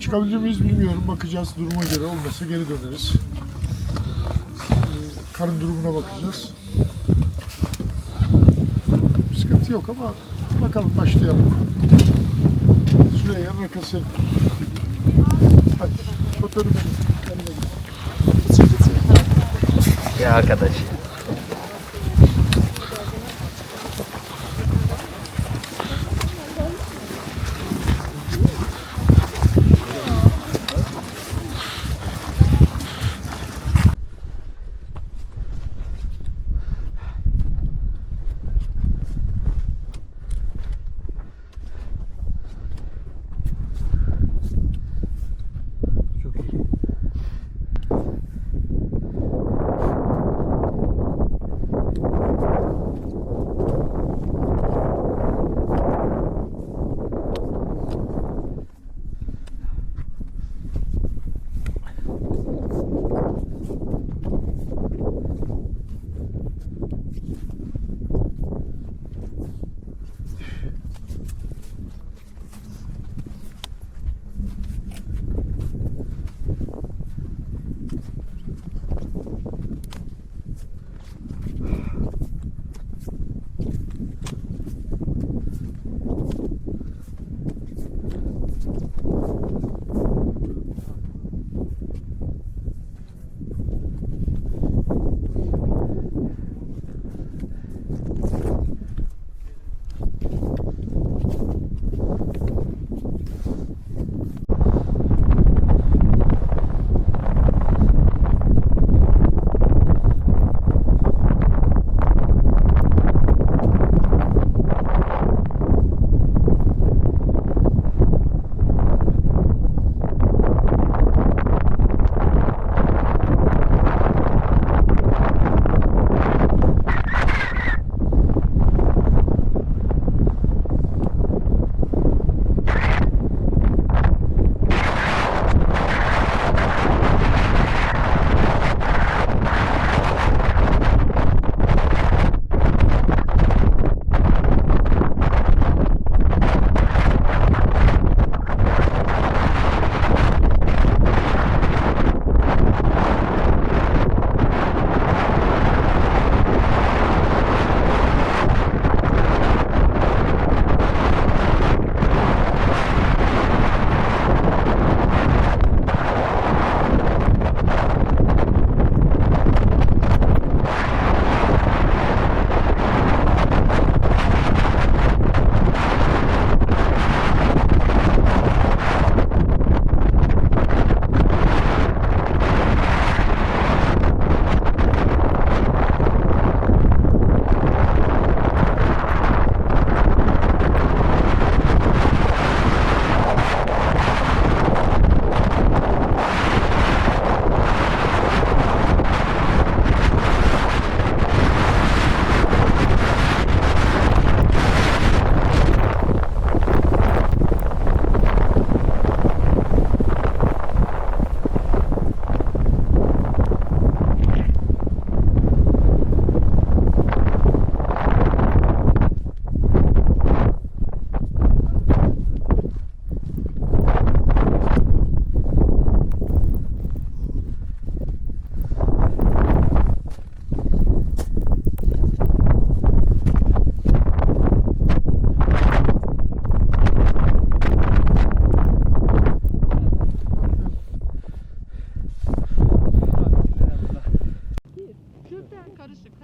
Çıkabilir miyiz bilmiyorum. Bakacağız duruma göre. Olmasa geri döneriz. Ee, Karın durumuna bakacağız. Sıkıntı yok ama bakalım başlayalım. Süreyya rakası. Hadi fotoğrafı. Ya arkadaş.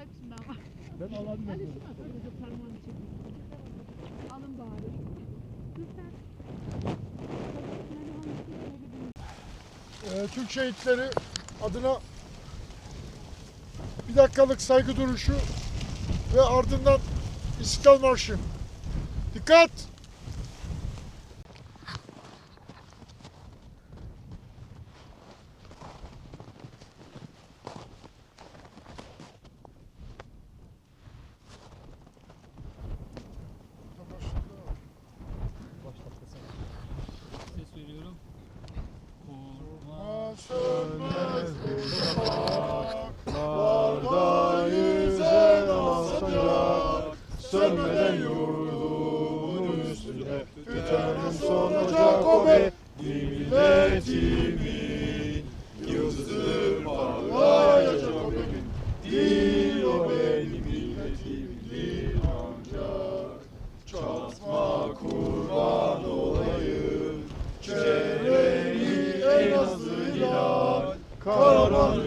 Hepsinden var. Ben Hadi şuna sadece parmağını çekin. Alın bari. Ee, Türk şehitleri adına bir dakikalık saygı duruşu ve ardından İstiklal Marşı. Dikkat! Sönmeden yurdumun üstüne. Tütenin son ocak o be milletimin Yıldızı parlayacak o benim Değil o benim milletimin ancak. Çatma kurban olayım. Çevreni en azı hilal Karanlıkıma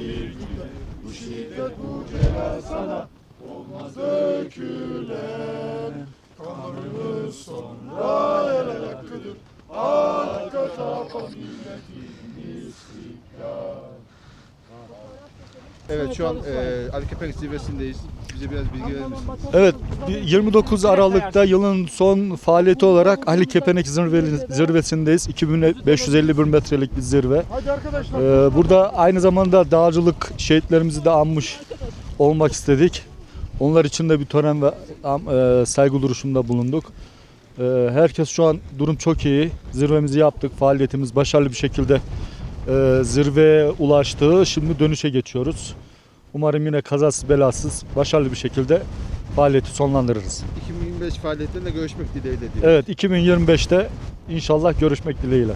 bir güle Bu şiddet bu celal sana Olmaz dökülen Kanlarımız sonra el el hakkıdır Arka tarafa milletin istiklal Evet şu an e, Ali Kepenk zirvesindeyiz. Bize biraz bilgi verir misiniz? Evet, bir 29 Aralık'ta yılın son faaliyeti olarak Ali Kepenek zirve- zirvesindeyiz. 2551 metrelik bir zirve. Ee, burada aynı zamanda dağcılık şehitlerimizi de anmış olmak istedik. Onlar için de bir tören ve e, saygı duruşunda bulunduk. Ee, herkes şu an durum çok iyi. Zirvemizi yaptık. Faaliyetimiz başarılı bir şekilde e, zirveye ulaştı. Şimdi dönüşe geçiyoruz. Umarım yine kazasız belasız başarılı bir şekilde faaliyeti sonlandırırız. 2025 faaliyetlerinde görüşmek dileğiyle diyor. Evet 2025'te inşallah görüşmek dileğiyle.